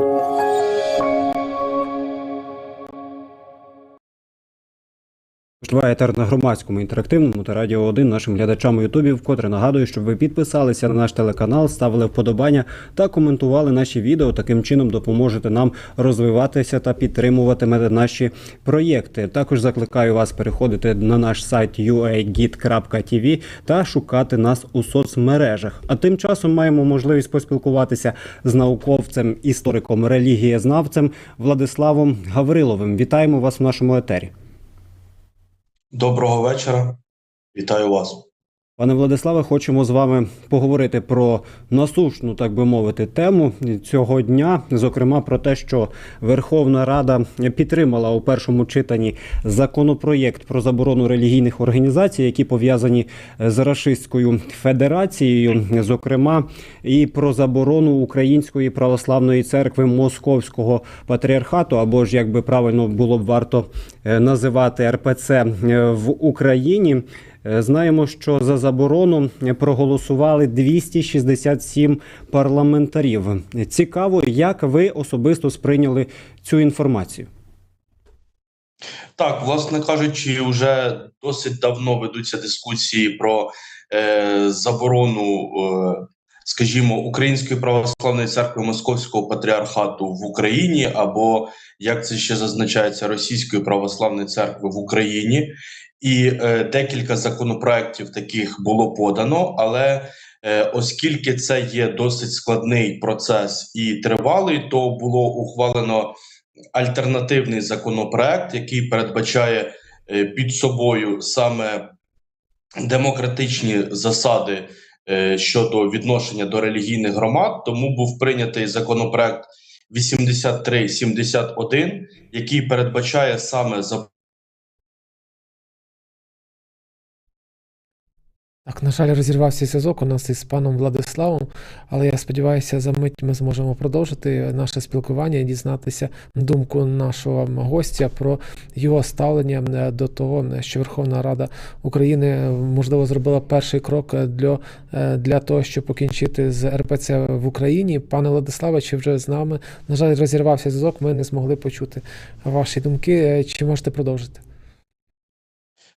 Oh. Триває етер на громадському інтерактивному та радіо 1 нашим глядачам у Ютубі. Вкотре нагадую, щоб ви підписалися на наш телеканал, ставили вподобання та коментували наші відео. Таким чином допоможете нам розвиватися та підтримуватимете наші проєкти. Також закликаю вас переходити на наш сайт uagit.tv та шукати нас у соцмережах. А тим часом маємо можливість поспілкуватися з науковцем, істориком, релігієзнавцем Владиславом Гавриловим. Вітаємо вас в нашому етері. Доброго вечора. Вітаю вас. Пане Владиславе, хочемо з вами поговорити про насущну, так би мовити, тему цього дня. Зокрема, про те, що Верховна Рада підтримала у першому читанні законопроєкт про заборону релігійних організацій, які пов'язані з Рашистською Федерацією, зокрема, і про заборону Української православної церкви Московського патріархату, або ж як би правильно було б варто е, називати РПЦ е, в Україні. Е, Знаємо, що за заборону проголосували 267 парламентарів. Цікаво, як ви особисто сприйняли цю інформацію. Так, власне кажучи, вже досить давно ведуться дискусії про е, заборону, е, скажімо, Української православної церкви Московського патріархату в Україні, або як це ще зазначається, Російської православної церкви в Україні. І е, декілька законопроєктів таких було подано, але е, оскільки це є досить складний процес і тривалий, то було ухвалено альтернативний законопроект, який передбачає е, під собою саме демократичні засади е, щодо відношення до релігійних громад. Тому був прийнятий законопроект 8371, який передбачає саме за Так, на жаль, розірвався зв'язок у нас із паном Владиславом, але я сподіваюся, за мить ми зможемо продовжити наше спілкування і дізнатися думку нашого гостя про його ставлення е, до того, що Верховна Рада України е, можливо зробила перший крок для, е, для того, щоб покінчити з РПЦ в Україні. Пане Владиславе, чи вже з нами? На жаль, розірвався зв'язок. Ми не змогли почути ваші думки. Чи можете продовжити?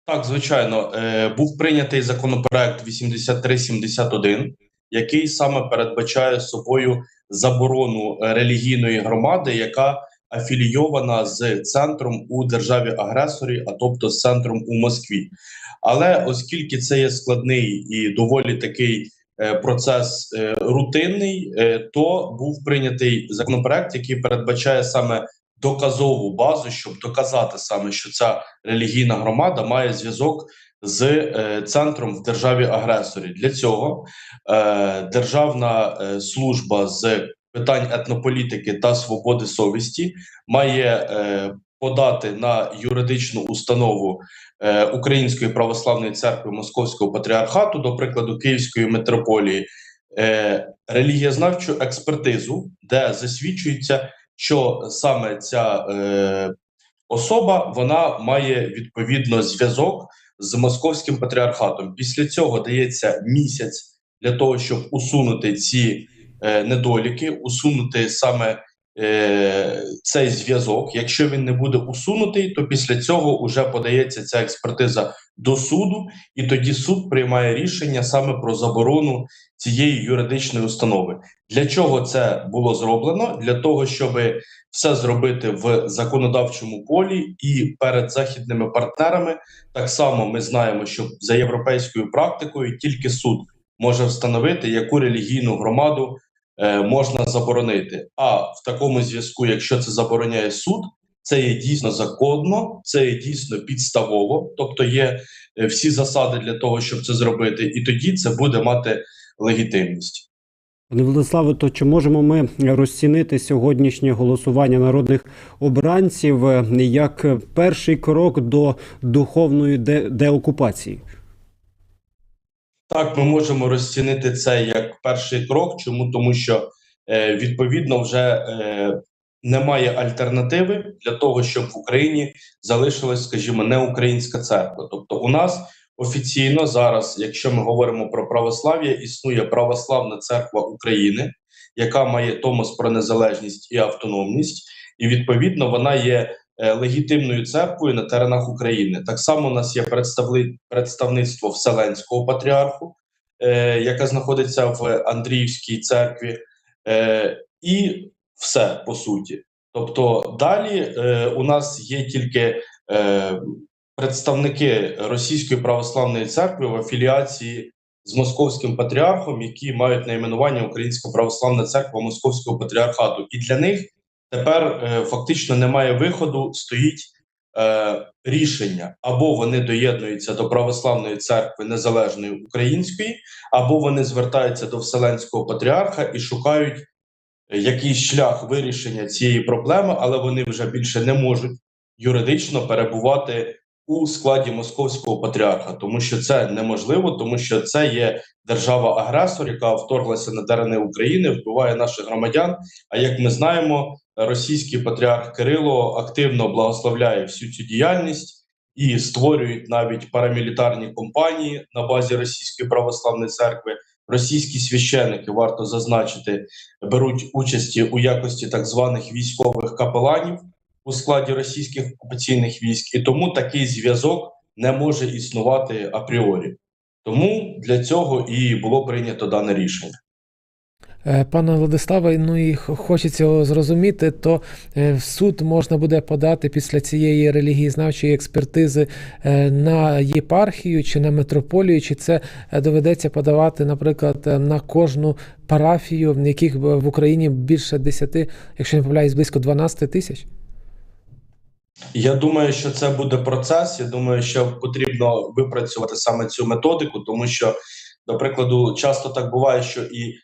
Так, звичайно, е, був прийнятий законопроект 8371, який саме передбачає собою заборону е, релігійної громади, яка афілійована з центром у державі-агресорі, а тобто з центром у Москві. Але оскільки це є складний і доволі такий е, процес рутинний, то був прийнятий законопроект, який передбачає саме доказову базу, щоб доказати саме, що ця релігійна громада має зв'язок з е, центром в державі-агресорі. Для цього е, Державна е, служба з питань етнополітики та свободи совісті має е, подати на юридичну установу е, Української православної церкви Московського патріархату, до прикладу Київської митрополії, е, релігієзнавчу експертизу, де засвідчується що саме ця е, особа вона має відповідно зв'язок з московським патріархатом. Після цього дається місяць для того, щоб усунути ці е, недоліки, усунути саме е, цей зв'язок. Якщо він не буде усунутий, то після цього вже подається ця експертиза до суду, і тоді суд приймає рішення саме про заборону цієї юридичної установи. Для чого це було зроблено? Для того, щоб все зробити в законодавчому полі і перед західними партнерами. Так само ми знаємо, що за європейською практикою тільки суд може встановити, яку релігійну громаду е, можна заборонити. А в такому зв'язку, якщо це забороняє суд, це є дійсно законно, це є дійсно підставово, тобто є е, всі засади для того, щоб це зробити, і тоді це буде мати легітимність. Пане Владиславе, то чи можемо ми розцінити сьогоднішнє голосування народних обранців е, як перший крок до духовної де- деокупації? Так, ми можемо розцінити це як перший крок. Чому? Тому що е, відповідно вже е, немає альтернативи для того, щоб в Україні залишилась, скажімо, не українська церква. Тобто, у нас офіційно зараз, якщо ми говоримо про православ'я, існує православна церква України, яка має томос про незалежність і автономність, і відповідно вона є е, легітимною церквою на теренах України. Так само у нас є представництво Вселенського патріарху, е, яке знаходиться в Андріївській церкві, е, і все по суті. Тобто далі е, у нас є тільки е, представники Російської православної церкви в афіліації з московським патріархом, які мають найменування Українська православна церква Московського патріархату, і для них тепер е, фактично немає виходу, стоїть е, рішення або вони доєднуються до православної церкви незалежної української, або вони звертаються до Вселенського патріарха і шукають якийсь шлях вирішення цієї проблеми, але вони вже більше не можуть юридично перебувати у складі московського патріарха, тому що це неможливо, тому що це є держава-агресор, яка вторглася на терени України, вбиває наших громадян. А як ми знаємо, російський патріарх Кирило активно благословляє всю цю діяльність і створюють навіть парамілітарні компанії на базі Російської православної церкви. Російські священики варто зазначити беруть участі у якості так званих військових капеланів у складі російських окупаційних військ, і тому такий зв'язок не може існувати апріорі. Тому для цього і було прийнято дане рішення. Е, Пане Владиславе, ну і хочеться зрозуміти, то е, в суд можна буде подати після цієї релігієзнавчої експертизи е, на єпархію чи на митрополію, чи це доведеться подавати, наприклад, на кожну парафію, в яких в Україні більше 10, якщо не помиляюсь, близько 12 тисяч? Я думаю, що це буде процес. Я думаю, що потрібно випрацювати саме цю методику, тому що, до прикладу, часто так буває, що і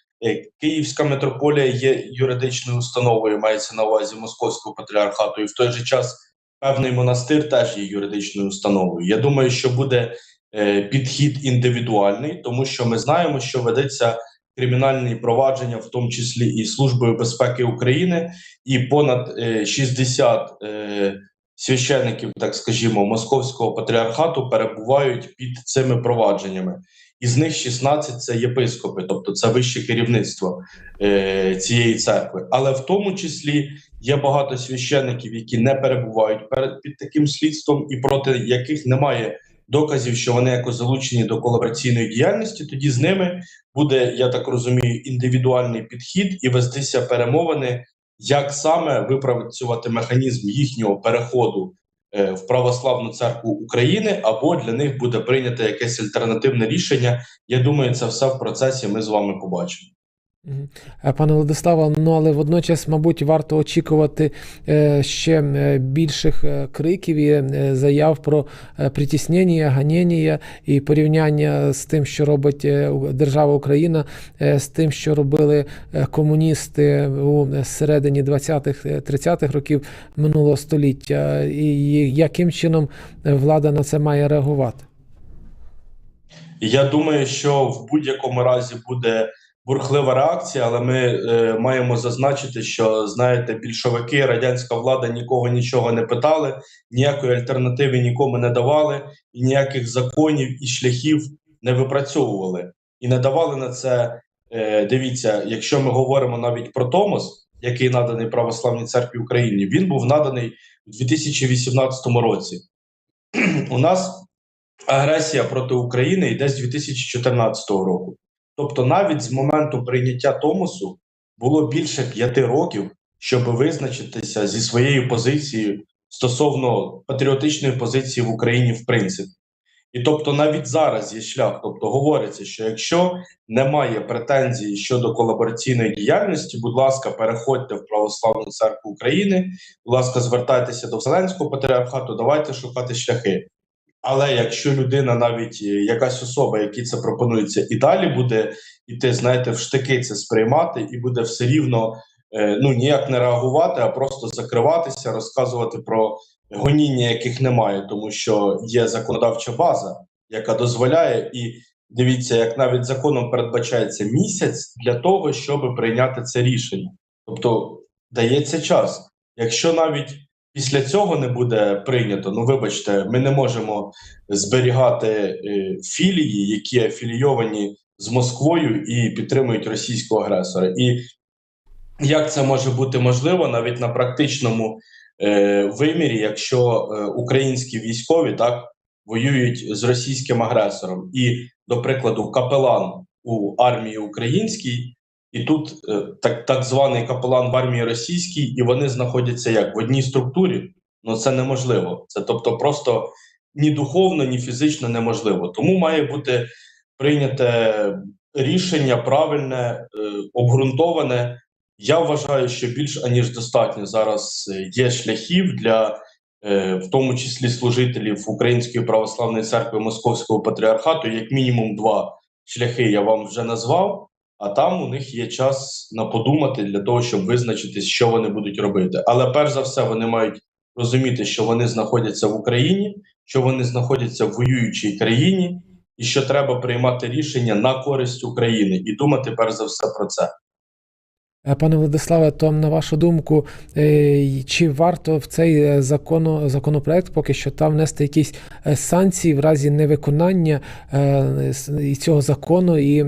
Київська митрополія є юридичною установою, мається на увазі Московського патріархату, і в той же час певний монастир теж є юридичною установою. Я думаю, що буде е, підхід індивідуальний, тому що ми знаємо, що ведеться кримінальні провадження, в тому числі і Службою безпеки України, і понад е, 60 е, священиків, так скажімо, московського патріархату перебувають під цими провадженнями. Із них 16 – це єпископи, тобто це вище керівництво е, цієї церкви. Але в тому числі є багато священиків, які не перебувають перед під таким слідством, і проти яких немає доказів, що вони якось залучені до колабораційної діяльності. Тоді з ними буде, я так розумію, індивідуальний підхід і вестися перемовини як саме випрацювати механізм їхнього переходу в православну церкву України, або для них буде прийнято якесь альтернативне рішення. Я думаю, це все в процесі. Ми з вами побачимо. Е, Пане Владиславе, ну але водночас, мабуть, варто очікувати е, ще е, більших криків і заяв про притіснення, ганення і порівняння з тим, що робить держава Україна, з тим, що робили комуністи у середині 20-х, е, 30-х років минулого століття, і яким чином влада на це має реагувати? Я думаю, що в будь-якому разі буде бурхлива реакція, але ми е, маємо зазначити, що знаєте, більшовики, радянська влада нікого нічого не питали, ніякої альтернативи нікому не давали, і ніяких законів і шляхів не випрацьовували і не давали на це. Е, дивіться, якщо ми говоримо навіть про Томос, який наданий Православній церкві України, він був наданий у 2018 році. У нас агресія проти України йде з 2014 року. Тобто, навіть з моменту прийняття Томосу було більше п'яти років, щоб визначитися зі своєю позицією стосовно патріотичної позиції в Україні, в принципі. І тобто, навіть зараз є шлях. Тобто, говориться, що якщо немає претензій щодо колабораційної діяльності, будь ласка, переходьте в Православну церкву України, будь ласка, звертайтеся до Вселенського патріархату, давайте шукати шляхи. Але якщо людина, навіть е, якась особа, якій це пропонується, і далі буде іти, знаєте, в штики це сприймати, і буде все рівно е, ну ніяк не реагувати, а просто закриватися, розказувати про гоніння, яких немає, тому що є законодавча база, яка дозволяє, і дивіться, як навіть законом передбачається місяць для того, щоб прийняти це рішення. Тобто дається час. Якщо навіть після цього не буде прийнято, ну вибачте, ми не можемо зберігати е, філії, які афілійовані з Москвою і підтримують російського агресора. І Як це може бути можливо навіть на практичному е, вимірі, якщо е, українські військові так воюють з російським агресором, і, до прикладу, капелан у армії українській, і тут е, так, так званий капелан в армії російській, і вони знаходяться як в одній структурі. Ну це неможливо. Це тобто просто ні духовно, ні фізично неможливо. Тому має бути прийняте рішення правильне, е, обґрунтоване. Я вважаю, що більш аніж достатньо зараз е, є шляхів для, в тому числі служителів Української православної церкви Московського патріархату, як мінімум два шляхи я вам вже назвав. А там у них є час на подумати для того, щоб визначитись, що вони будуть робити. Але перш за все, вони мають розуміти, що вони знаходяться в Україні, що вони знаходяться в воюючій країні, і що треба приймати рішення на користь України і думати перш за все про це. Е, Пане Владиславе, то на вашу думку, е, чи варто в цей е, законо, законопроект поки що там внести якісь санкції в разі невиконання цього закону і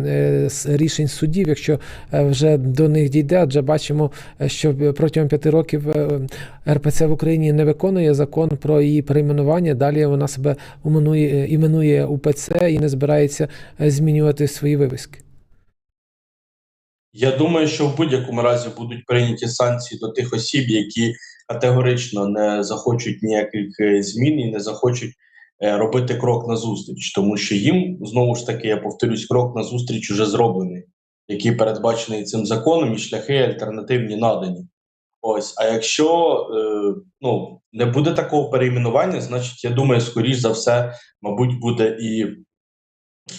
рішень судів, якщо вже до них дійде, адже бачимо, що протягом п'яти років РПЦ в Україні не виконує закон про її перейменування. Далі вона себе іменує, УПЦ і не збирається змінювати свої вивіски. Я думаю, що в будь-якому разі будуть прийняті санкції до тих осіб, які категорично не захочуть ніяких е, змін і не захочуть е, робити крок назустріч, тому що їм знову ж таки, я повторюсь, крок назустріч уже зроблений, який передбачений цим законом, і шляхи альтернативні надані. Ось, а якщо е, ну не буде такого перейменування, значить, я думаю, скоріш за все, мабуть, буде і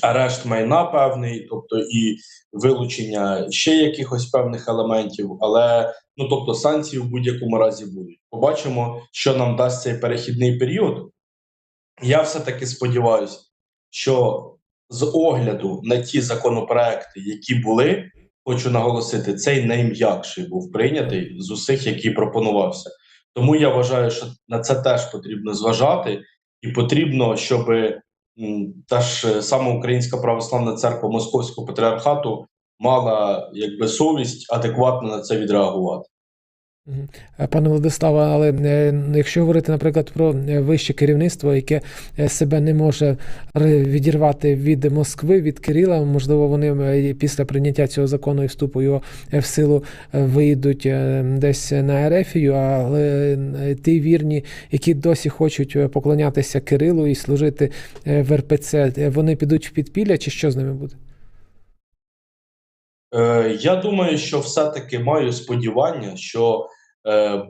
арешт майна певний, тобто і вилучення ще якихось певних елементів, але ну тобто санкції в будь-якому разі будуть. Побачимо, що нам дасть цей перехідний період. Я все-таки сподіваюся, що з огляду на ті законопроекти, які були, хочу наголосити, цей найм'якший був прийнятий з усіх, який пропонувався. Тому я вважаю, що на це теж потрібно зважати, і потрібно, щоб та ж сама Українська православна церква Московського патріархату мала якби совість адекватно на це відреагувати. Е, Пане Владиславе, але е, якщо говорити, наприклад, про е, вище керівництво, яке себе не може відірвати від Москви, від Кирила, можливо, вони після прийняття цього закону і вступу його в силу виїдуть е, десь на Ерефію, але ті вірні, які досі хочуть поклонятися Кирилу і служити в РПЦ, вони підуть в підпілля, чи що з ними буде? Я думаю, що все-таки маю сподівання, що е,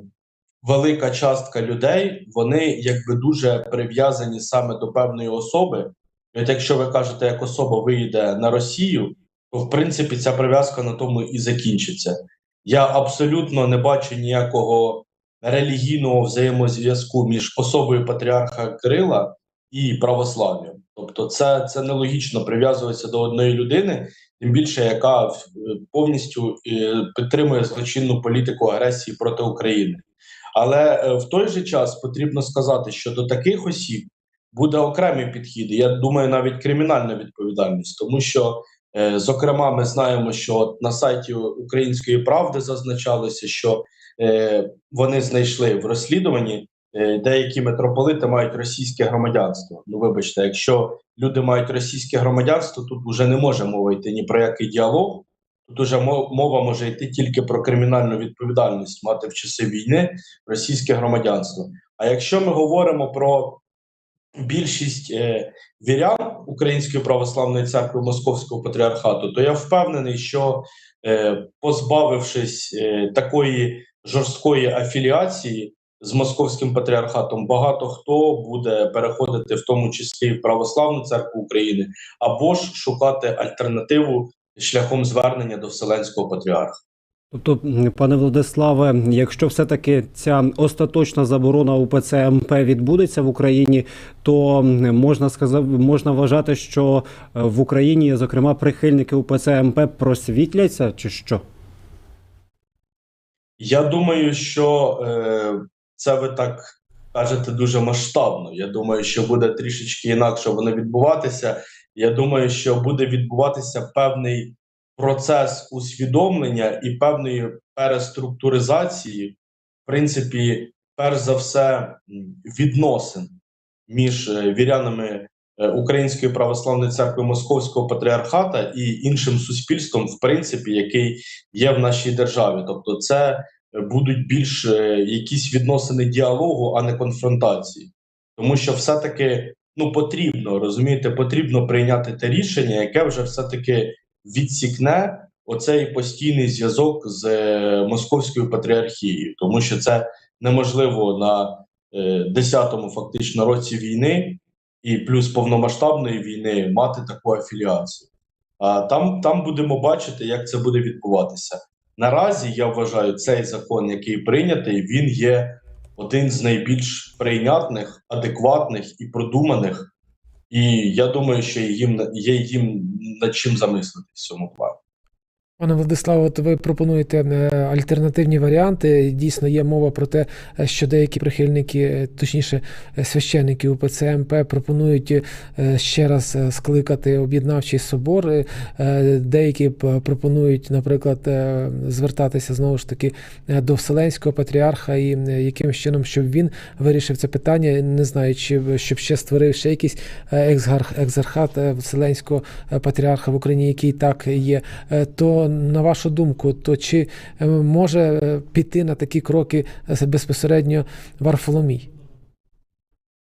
велика частка людей вони якби дуже прив'язані саме до певної особи. І От якщо ви кажете, як особа виїде на Росію, то в принципі ця прив'язка на тому і закінчиться. Я абсолютно не бачу ніякого релігійного взаємозв'язку між особою патріарха Кирила і православ'ям. Тобто, це, це нелогічно прив'язуватися до одної людини, тим більше яка е, повністю е, підтримує злочинну політику агресії проти України. Але е, в той же час потрібно сказати, що до таких осіб буде окремий підхід. Я думаю, навіть кримінальна відповідальність, тому що, зокрема, ми знаємо, що на сайті Української правди зазначалося, що вони знайшли в розслідуванні. Е, Деякі митрополити мають російське громадянство. Ну, вибачте, якщо люди мають російське громадянство, тут вже не може мова йти ні про який діалог. Тут уже мо- мова може йти тільки про кримінальну відповідальність мати в часи війни російське громадянство. А якщо ми говоримо про більшість е, вірян Української православної церкви Московського патріархату, то я впевнений, що е, позбавившись е, такої жорсткої афіліації з московським патріархатом, багато хто буде переходити в тому числі в православну церкву України, або ж шукати альтернативу шляхом звернення до Вселенського патріарха. Тобто, пане Владиславе, якщо все-таки ця остаточна заборона УПЦ МП відбудеться в Україні, то можна сказати, можна вважати, що е, в Україні, зокрема, прихильники УПЦ МП просвітляться, чи що? Я думаю, що е, це ви так кажете дуже масштабно. Я думаю, що буде трішечки інакше воно відбуватися. Я думаю, що буде відбуватися певний процес усвідомлення і певної переструктуризації, в принципі, перш за все, відносин між е, вірянами е, Української православної церкви Московського патріархата і іншим суспільством, в принципі, який є в нашій державі. Тобто, це будуть більш е, якісь відносини діалогу, а не конфронтації. Тому що все-таки ну потрібно розумієте, потрібно прийняти те рішення, яке вже все-таки відсікне оцей постійний зв'язок з е, московською патріархією, тому що це неможливо на е, 10-му фактично році війни і плюс повномасштабної війни мати таку афіліацію. А там, там будемо бачити, як це буде відбуватися. Наразі я вважаю, цей закон, який прийнятий, він є один з найбільш прийнятних, адекватних і продуманих. І я думаю, що їм є їм над чим замислитись в цьому плані. Пане Владиславе, от ви пропонуєте е, альтернативні варіанти. Дійсно, є мова про те, е, що деякі прихильники, е, точніше, священники УПЦ МП пропонують ще раз скликати об'єднавчий собор. Деякі пропонують, наприклад, звертатися знову ж таки до Вселенського патріарха і якимось чином, щоб він вирішив це питання. Не знаю, чи щоб ще створив ще якийсь екзархат Вселенського патріарха в Україні, який так є. Е, На вашу думку, то чи е, може е, піти на такі кроки е, безпосередньо Варфоломій?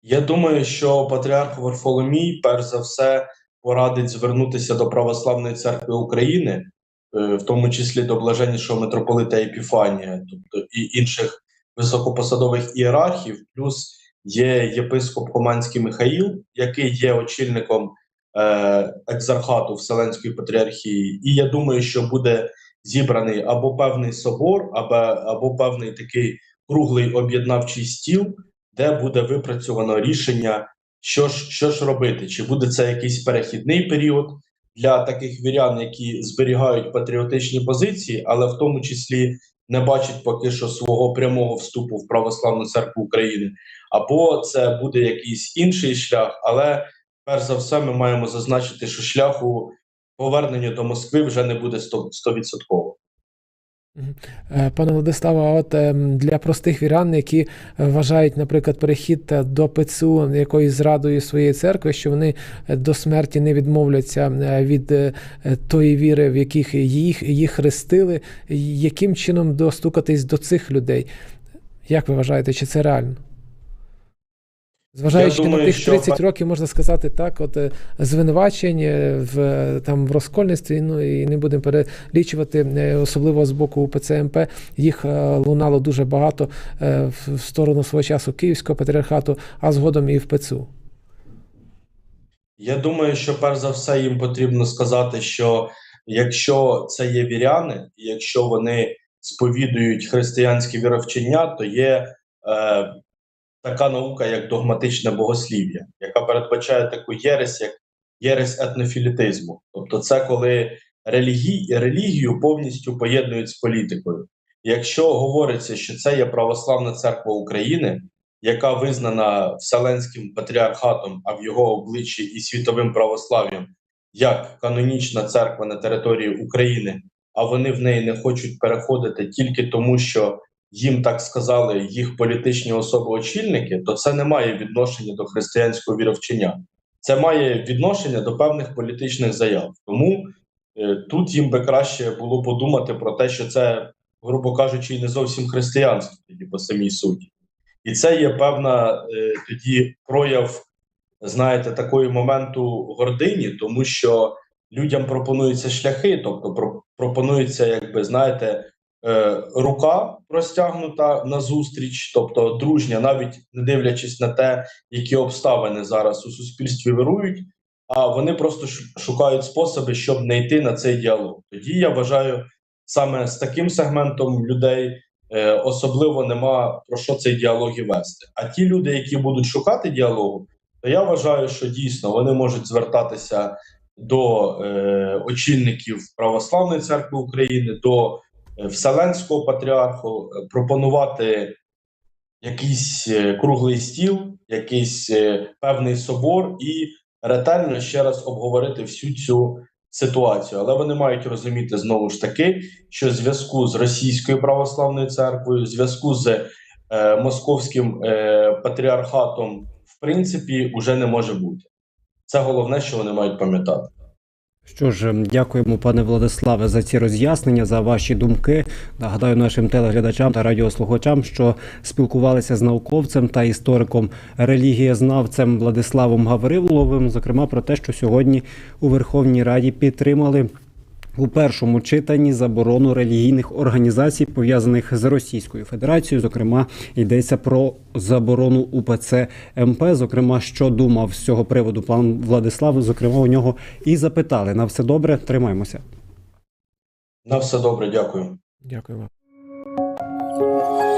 Я думаю, що патріарх Варфоломій, перш за все, порадить звернутися до Православної церкви України, в тому числі до блаженнішого митрополита Епіфанія, тобто і інших високопосадових ієрархів, плюс є єпископ Команський Михаїл, який є очільником екзархату Вселенської патріархії. І я думаю, що буде зібраний або певний собор, або, або певний такий круглий об'єднавчий стіл де буде випрацьовано рішення, що ж, що ж робити, чи буде це якийсь перехідний період для таких вірян, які зберігають патріотичні позиції, але в тому числі не бачать поки що свого прямого вступу в православну церкву України, або це буде якийсь інший шлях, але перш за все, ми маємо зазначити, що шляху повернення до Москви вже не буде 100%. 100%. Е, Пане Владиславе, а от ем, для простих вірян, які вважають, наприклад, перехід до ПЦУ якоюсь зрадою своєї церкви, що вони до смерті не відмовляться е, від е, тої віри, в яких їх, їх хрестили, яким чином достукатись до цих людей? Як ви вважаєте, чи це реально? Зважаючи думаю, на тих 30 пе- років, можна сказати так, от е, звинувачень е, в е, там в розкольництві, ну і не будемо перелічувати, особливо з боку УПЦ МП, їх лунало дуже багато в в сторону свого часу Київського патріархату, а згодом і в ПЦУ. Я думаю, що перш за все їм потрібно сказати, що якщо це є віряни, якщо вони сповідують християнське віровчення, то є е, така наука, як догматичне богослів'я, яка передбачає таку єресь, як єресь етнофілітизму. Тобто, це коли релігій, релігію повністю поєднують з політикою. Якщо говориться, що це є православна церква України, яка визнана Вселенським патріархатом, а в його обличчі і світовим православ'ям як канонічна церква на території України, а вони в неї не хочуть переходити тільки тому, що їм так сказали їх політичні особи-очільники, то це не має відношення до християнського віровчення. Це має відношення до певних політичних заяв. Тому е, тут їм би краще було подумати про те, що це, грубо кажучи, не зовсім християнство тоді по самій суті. І це є певна е, тоді прояв, знаєте, такої моменту гордині, тому що людям пропонуються шляхи, тобто про, пропонується, якби знаєте, е, рука простягнута назустріч, тобто дружня, навіть не дивлячись на те, які обставини зараз у суспільстві вирують. А вони просто шукають способи, щоб не йти на цей діалог. Тоді я вважаю, саме з таким сегментом людей е, особливо нема про що цей діалог і вести. А ті люди, які будуть шукати діалогу, то я вважаю, що дійсно вони можуть звертатися до е, очільників Православної церкви України, до Вселенського патріарху, е, пропонувати якийсь е, круглий стіл, якийсь е, певний собор і ретельно ще раз обговорити всю цю ситуацію, але вони мають розуміти знову ж таки, що в зв'язку з російською православною церквою, в зв'язку з е, московським е, патріархатом, в принципі, уже не може бути. Це головне, що вони мають пам'ятати. Що ж, дякуємо, пане Владиславе, за ці роз'яснення, за ваші думки. Нагадаю нашим телеглядачам та радіослухачам, що спілкувалися з науковцем та істориком релігієзнавцем Владиславом Гавриловим, зокрема про те, що сьогодні у Верховній Раді підтримали. У першому читанні заборону релігійних організацій, пов'язаних з Російською Федерацією. Зокрема, йдеться про заборону УПЦ МП. Зокрема, що думав з цього приводу пан Владислав. Зокрема, у нього і запитали на все добре. Тримаємося. На все добре, дякую. Дякую вам.